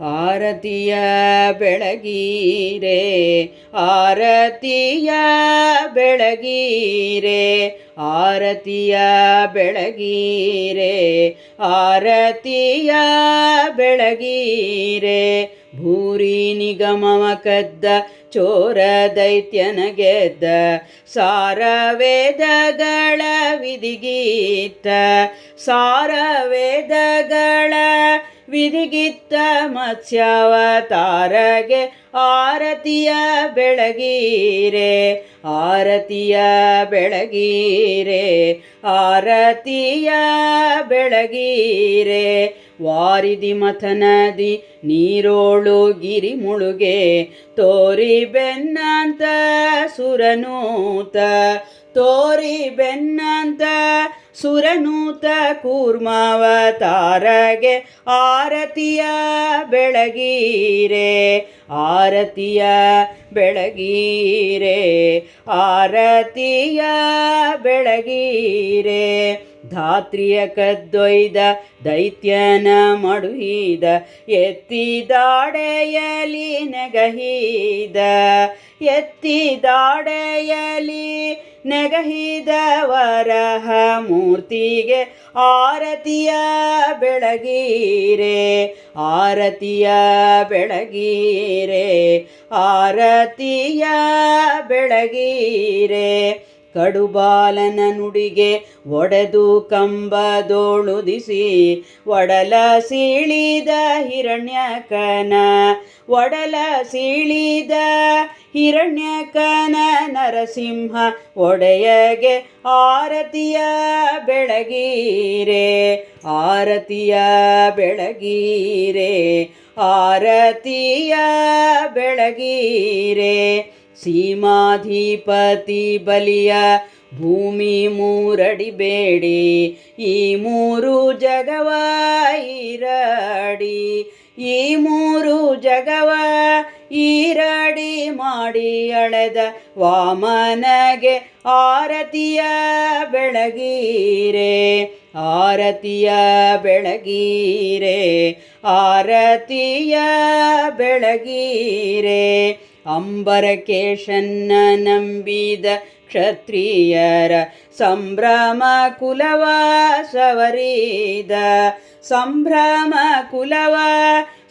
ಆರತಿಯ ಬೆಳಗೀರೆ ಆರತಿಯ ಬೆಳಗೀರೆ ಆರತಿಯ ಬೆಳಗೀರೆ ಆರತಿಯ ಬೆಳಗೀರೆ. ಭೂರಿ ನಿಗಮವ ಕದ್ದ, ಚೋರ ದೈತ್ಯನ ಗೆದ್ದ ಸಾರ ವೇದಗಳ ವಿಧಿಗೀತ ಸಾರ ವೇದಗಳ ವಿಧಿಗಿತ್ತ ಮತ್ಸ್ಯಾವತಾರಗೆ ಆರತಿಯ ಬೆಳಗೀರೆ ಆರತಿಯ ಬೆಳಗೀರೆ ಆರತಿಯ ಬೆಳಗೀರೆ. ವಾರಿದಿ ಮಥನದಿ ನೀರೋಳು ಗಿರಿ ಮುಳುಗೆ ತೋರಿ ಬೆನ್ನಂತ ಸುರನೂತ, ತೋರಿ ಬೆನ್ನಂತ ಸುರನೂತ ಕೂರ್ಮಾವತಾರಗೆ ಆರತಿಯ ಬೆಳಗೀರೆ ಆರತಿಯ ಬೆಳಗೀರೆ ಆರತಿಯ ಬೆಳಗೀರೆ. ಧಾತ್ರಿಯ ಕದ್ದೊಯ್ದ ದೈತ್ಯನ ಮಡುಹಿದ, ಎತ್ತಿದಾಡೆಯಲಿ ನೆಗಹಿದ ಎತ್ತಿದಾಡೆಯಲಿ ನೆಗಹಿದ ವರಹ ಮೂರ್ತಿಗೆ ಆರತಿಯ ಬೆಳಗೀರೆ ಆರತಿಯ ಬೆಳಗೀರೆ ಆರತಿಯ ಬೆಳಗೀರೆ. ಕಡುಬಾಲನ ನುಡಿಗೆ ಒಡೆದು ಕಂಬದೋಳುದಿಸಿ, ಒಡಲ ಸೀಳಿದ ಹಿರಣ್ಯಕನ, ಒಡಲ ಸೀಳಿದ ಹಿರಣ್ಯಕನ ನರಸಿಂಹ ಒಡೆಯಗೆ ಆರತಿಯ ಬೆಳಗೀರೆ ಆರತಿಯ ಬೆಳಗೀರೆ ಆರತಿಯ ಬೆಳಗೀರೆ. ಸೀಮಾಧಿಪತಿ ಬಲಿಯ ಭೂಮಿ ಮೂರಡಿ ಬೇಡಿ, ಈ ಮೂರು ಜಗವ ಈರಡಿ ಈ ಮೂರು ಜಗವ ಈರಡಿ ಮಾಡಿ ಅಳೆದ ವಾಮನಗೆ ಆರತಿಯ ಬೆಳಗೀರೆ ಆರತಿಯ ಬೆಳಗೀರೆ ಆರತಿಯ ಬೆಳಗೀರೆ. ಅಂಬರಕೇಶನ್ನ ನಂಬಿದ ಕ್ಷತ್ರಿಯರ ಸಂಭ್ರಮ ಕುಲವ ಸವರಿದ ಸಂಭ್ರಮ ಕುಲವ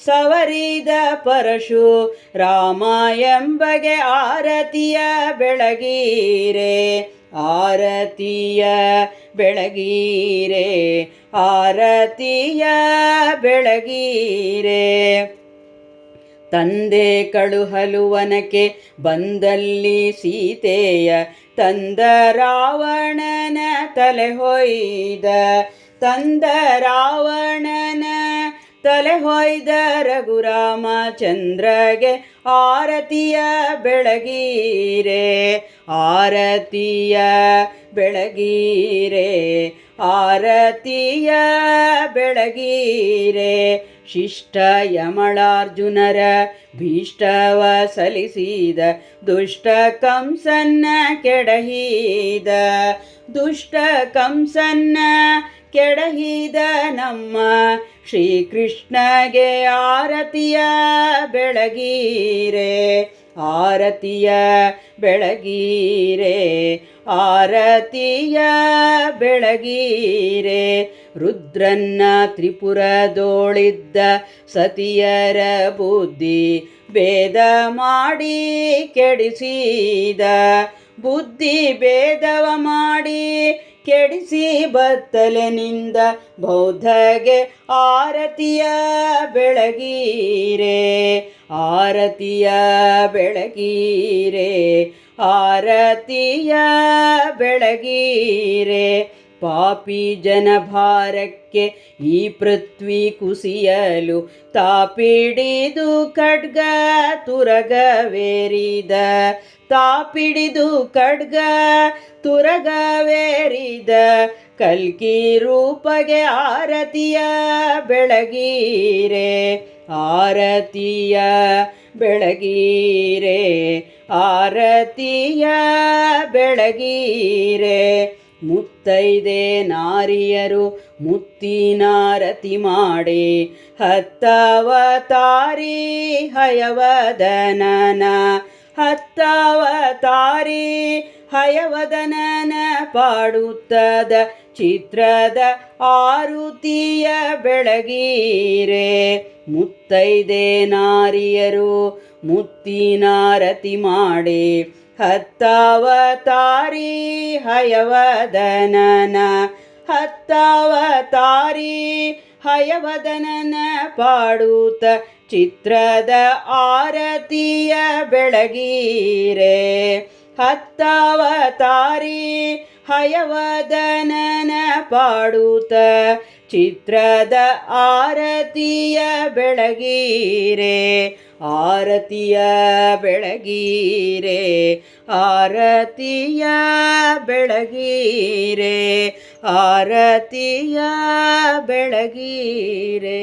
ಸವರಿದ ಪರಶು ರಾಮ ಎಂಬಗೆ ಆರತಿಯ ಬೆಳಗೀರೆ ಆರತಿಯ ಬೆಳಗೀರೆ ಆರತಿಯ ಬೆಳಗೀರೆ. ತಂದೆ ಕಳುಹಲುವನಕ್ಕೆ ಬಂದಲ್ಲಿ ಸೀತೆಯ ತಂದ ರಾವಣನ ತಲೆ ಹೊಯ್ದ, ತಂದ ರಾವಣನ ತಲೆ ಹೊಯ್ದ ರಘುರಾಮಚಂದ್ರಗೆ ಆರತಿಯ ಬೆಳಗೀರೆ ಆರತಿಯ ಬೆಳಗೀರೆ. ಆರತಿಯ ಬೆಳಗೀರೆ ಶಿಷ್ಟ ಯಮಳಾರ್ಜುನರ ಭೀಷ್ಟವ ಸಲಿಸಿದ ದುಷ್ಟ ಕಂಸನ್ನ ಕೆಡಹಿದ, ದುಷ್ಟ ಕಂಸನ್ನ ಕೆಡಹಿದ ನಮ್ಮ ಶ್ರೀಕೃಷ್ಣಗೆ ಆರತಿಯ ಬೆಳಗೀರೆ ಆರತಿಯ ಬೆಳಗೀರೆ. ಆರತಿಯ ಬೆಳಗೀರೆ ರುದ್ರನ್ನ ತ್ರಿಪುರದೋಳಿದ್ದ ಸತಿಯರ ಬುದ್ಧಿ ಭೇದ ಮಾಡಿ ಕೆಡಿಸಿದ ಬುದ್ಧಿ ಭೇದವ ಮಾಡಿ ಕೆಡಿಸಿ ಬತ್ತಲೆನಿಂದ ಬೌದ್ಧಗೆ ಆರತಿಯ ಬೆಳಗೀರೆ ಆರತಿಯ ಬೆಳಗೀರೆ ಆರತಿಯ ಬೆಳಗೀರೆ. ಪಾಪಿ ಜನಭಾರಕ್ಕೆ ಈ ಪೃಥ್ವಿ ಕುಸಿಯಲು ತಾಪಿಡಿದು ಖಡ್ಗ ತುರಗವೇರಿದ. ತಾಪಿಡಿದು ಖಡ್ಗ ತುರಗವೇರಿದ. ಕಲ್ಕಿ ರೂಪಗೆ ಆರತಿಯ ಬೆಳಗೀರೆ ಆರತಿಯ ಬೆಳಗೀರೆ ಆರತಿಯ ಬೆಳಗೀರೆ. ಮುತ್ತೈದೆ ನಾರಿಯರು ಮುತ್ತಿನಾರತಿ ಮಾಡಿ. ಹತ್ತವತಾರಿ ಹಯವದನನ. ಹತ್ತವತಾರಿ ಹಯವದನನ ಪಾಡುತ್ತದ ಚಿತ್ರದ ಆರುತಿಯ ಬೆಳಗೀರೆ. ಮುತ್ತೈದೆ ನಾರಿಯರು ಮುತ್ತಿನಾರತಿ ಮಾಡಿ. ಹತ್ತವತಾರಿ ಹಯವದನನ ಹತ್ತಾವತಾರಿ ಹಯವದನನ ಪಾಡುತ್ತ ಚಿತ್ರದ ಆರತಿಯ ಬೆಳಗೀರೆ. ಹತ್ತಾವತಾರಿ ಹಯವದನನ ಪಾಡುತ್ತ ಚಿತ್ರದ ಆರತಿಯ ಬೆಳಗೀರೆ ಆರತಿಯ ಬೆಳಗೀರೆ ಆರತಿಯ ಬೆಳಗೀರೆ ಆರತಿಯ ಬೆಳಗೀರೆ.